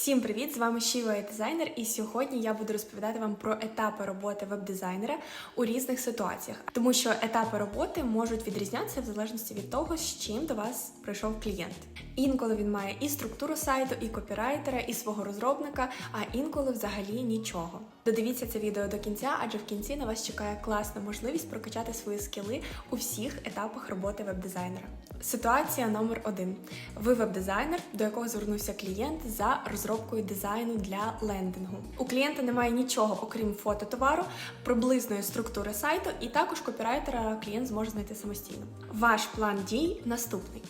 Всім привіт! З вами Шіва дизайнер, і сьогодні я буду розповідати вам про етапи роботи веб-дизайнера у різних ситуаціях, тому що етапи роботи можуть відрізнятися в залежності від того, з чим до вас прийшов клієнт. Інколи він має і структуру сайту, і копірайтера, і свого розробника, а інколи взагалі нічого. Додивіться це відео до кінця, адже в кінці на вас чекає класна можливість прокачати свої скіли у всіх етапах роботи веб-дизайнера. Ситуація номер один: ви веб-дизайнер, до якого звернувся клієнт за розробкою дизайну для лендингу. У клієнта немає нічого, окрім фото товару, приблизної структури сайту, і також копірайтера клієнт зможе знайти самостійно. Ваш план дій наступний.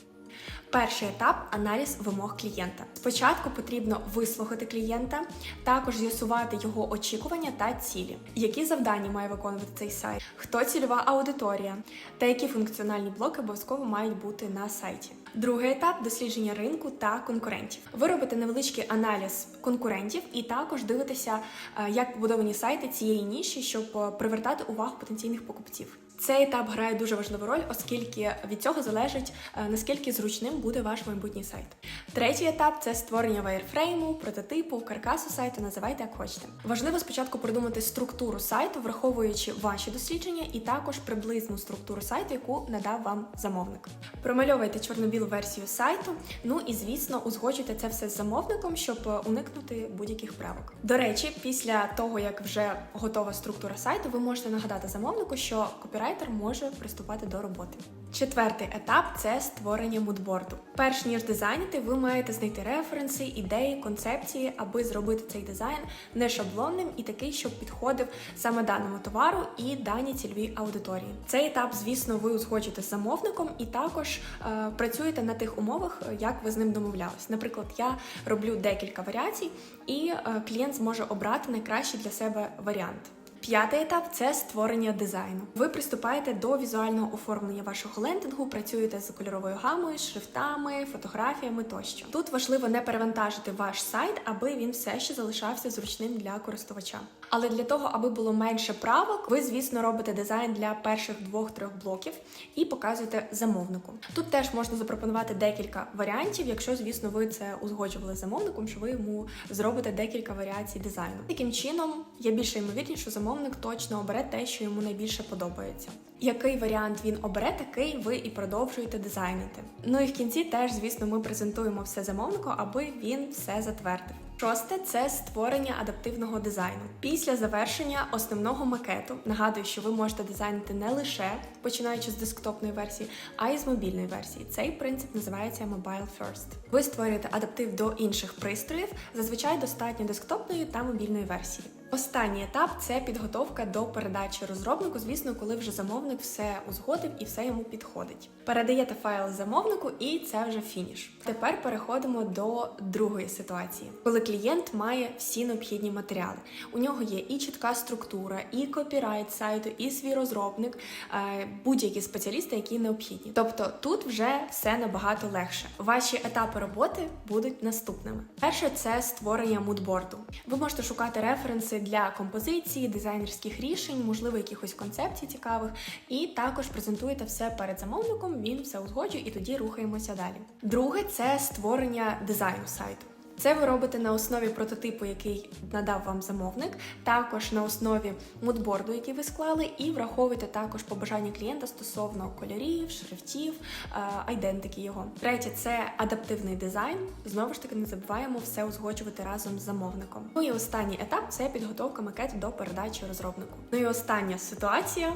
Перший етап аналіз вимог клієнта. Спочатку потрібно вислухати клієнта, також з'ясувати його очікування та цілі, які завдання має виконувати цей сайт, хто цільова аудиторія та які функціональні блоки обов'язково мають бути на сайті. Другий етап дослідження ринку та конкурентів. Ви робите невеличкий аналіз конкурентів і також дивитеся, е, як побудовані сайти цієї ніші, щоб е, привертати увагу потенційних покупців. Цей етап грає дуже важливу роль, оскільки від цього залежить е, наскільки зручним буде ваш майбутній сайт. Третій етап це створення вайрфрейму, прототипу, каркасу сайту, називайте як хочете. Важливо спочатку продумати структуру сайту, враховуючи ваші дослідження, і також приблизну структуру сайту, яку надав вам замовник. Промальовуйте чорно-білу версію сайту. Ну і звісно, узгоджуйте це все з замовником, щоб е, уникнути будь-яких правок. До речі, після того як вже готова структура сайту, ви можете нагадати замовнику, що копірайтер може приступати до роботи. Четвертий етап це створення мудборду. Перш ніж дизайнити, ви маєте знайти референси, ідеї, концепції, аби зробити цей дизайн не шаблонним і такий, щоб підходив саме даному товару і даній цільовій аудиторії. Цей етап, звісно, ви узгоджуєте з замовником і також е, працюєте на тих умовах, як ви з ним домовлялись. Наприклад, я роблю декілька варіацій, і е, клієнт зможе обрати найкращий для себе варіант. П'ятий етап це створення дизайну. Ви приступаєте до візуального оформлення вашого лендингу, працюєте з кольоровою гамою, шрифтами, фотографіями тощо. Тут важливо не перевантажити ваш сайт, аби він все ще залишався зручним для користувача. Але для того, аби було менше правок, ви, звісно, робите дизайн для перших двох-трьох блоків і показуєте замовнику. Тут теж можна запропонувати декілька варіантів, якщо, звісно, ви це узгоджували замовником, що ви йому зробите декілька варіацій дизайну. Таким чином, є більше ймовірність, що замовник точно обере те, що йому найбільше подобається. Який варіант він обере, такий ви і продовжуєте дизайнити. Ну і в кінці теж, звісно, ми презентуємо все замовнику, аби він все затвердив. Шосте це створення адаптивного дизайну. Після завершення основного макету нагадую, що ви можете дизайнити не лише починаючи з десктопної версії, а й з мобільної версії. Цей принцип називається Mobile First. Ви створюєте адаптив до інших пристроїв, зазвичай достатньо десктопної та мобільної версії. Останній етап це підготовка до передачі розробнику, звісно, коли вже замовник все узгодив і все йому підходить. Передаєте файл замовнику, і це вже фініш. Тепер переходимо до другої ситуації, коли клієнт має всі необхідні матеріали. У нього є і чітка структура, і копірайт сайту, і свій розробник, е, будь-які спеціалісти, які необхідні. Тобто тут вже все набагато легше. Ваші етапи роботи будуть наступними. Перше це створення мудборду. Ви можете шукати референси для композиції, дизайнерських рішень, можливо, якихось концепцій цікавих, і також презентуєте все перед замовником. Він все узгоджує, і тоді рухаємося далі. Друге це створення дизайну сайту. Це ви робите на основі прототипу, який надав вам замовник, також на основі мудборду, який ви склали, і враховуєте також побажання клієнта стосовно кольорів, шрифтів, е, айдентики його. Третє це адаптивний дизайн. Знову ж таки, не забуваємо все узгоджувати разом з замовником. Ну і останній етап це підготовка макету до передачі розробнику. Ну і остання ситуація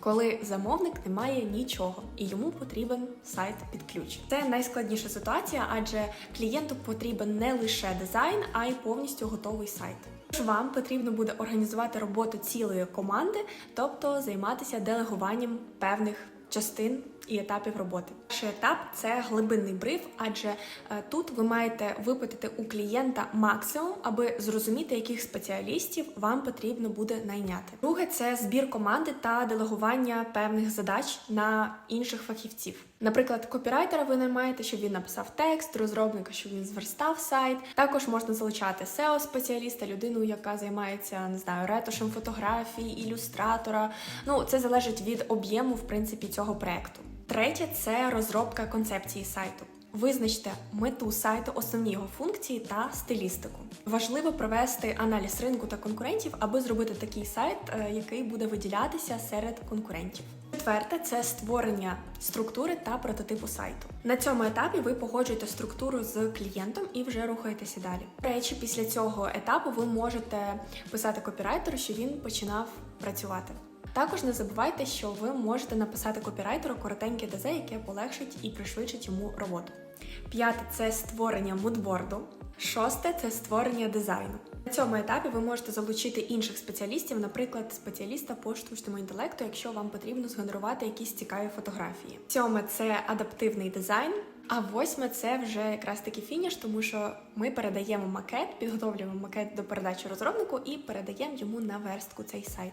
коли замовник не має нічого і йому потрібен сайт під ключ. Це найскладніша ситуація, адже клієнту потрібен не лише дизайн, а й повністю готовий сайт. Тож Вам потрібно буде організувати роботу цілої команди, тобто займатися делегуванням певних частин і етапів роботи. Перший етап це глибинний бриф, адже е, тут ви маєте випитати у клієнта максимум, аби зрозуміти, яких спеціалістів вам потрібно буде найняти. Друге це збір команди та делегування певних задач на інших фахівців. Наприклад, копірайтера ви наймаєте, щоб він написав текст, розробника, щоб він зверстав сайт. Також можна залучати seo спеціаліста людину, яка займається не знаю, ретушем фотографій, ілюстратора. Ну це залежить від об'єму в принципі цього проекту. Третє це розробка концепції сайту. Визначте мету сайту, основні його функції та стилістику. Важливо провести аналіз ринку та конкурентів, аби зробити такий сайт, е, який буде виділятися серед конкурентів. Четверте це створення структури та прототипу сайту. На цьому етапі ви погоджуєте структуру з клієнтом і вже рухаєтеся далі. Речі, після цього етапу ви можете писати копірайтеру, що він починав працювати. Також не забувайте, що ви можете написати копірайтеру коротеньке ДЗ, яке полегшить і пришвидшить йому роботу. П'яте це створення мудборду. Шосте це створення дизайну. На цьому етапі ви можете залучити інших спеціалістів, наприклад, спеціаліста по штучному інтелекту, якщо вам потрібно згенерувати якісь цікаві фотографії. Сьоме це адаптивний дизайн. А восьме це вже якраз таки фініш, тому що ми передаємо макет, підготовлюємо макет до передачі розробнику і передаємо йому на верстку цей сайт.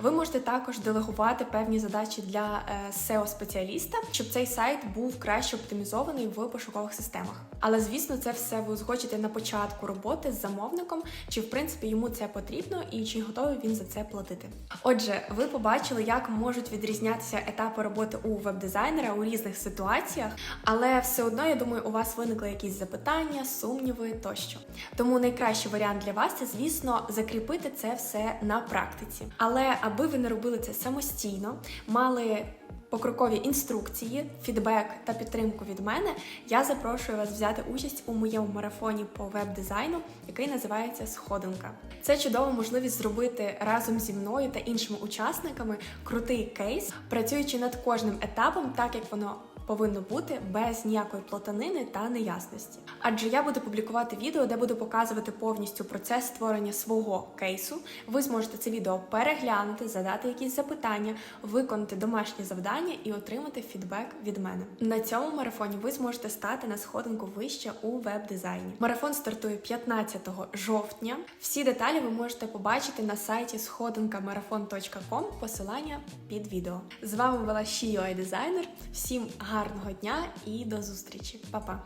Ви можете також делегувати певні задачі для е, SEO-спеціаліста, щоб цей сайт був краще оптимізований в пошукових системах. Але звісно, це все ви узгоджите на початку роботи з замовником, чи в принципі йому це потрібно і чи готовий він за це платити. Отже, ви побачили, як можуть відрізнятися етапи роботи у веб-дизайнера у різних ситуаціях, але все одно я думаю, у вас виникли якісь запитання, сумніви тощо. Тому найкращий варіант для вас це, звісно, закріпити це все на практиці. Але аби ви не робили це самостійно, мали покрокові інструкції, фідбек та підтримку від мене, я запрошую вас взяти участь у моєму марафоні по веб-дизайну, який називається Сходинка. Це чудова можливість зробити разом зі мною та іншими учасниками крутий кейс, працюючи над кожним етапом, так як воно. Повинно бути без ніякої плотанини та неясності. Адже я буду публікувати відео, де буду показувати повністю процес створення свого кейсу. Ви зможете це відео переглянути, задати якісь запитання, виконати домашні завдання і отримати фідбек від мене. На цьому марафоні ви зможете стати на сходинку вище у веб-дизайні. Марафон стартує 15 жовтня. Всі деталі ви можете побачити на сайті сходинкамарафон.com, посилання під відео. З вами була Шіо дизайнер. Всім гарного дня і до зустрічі, Па-па!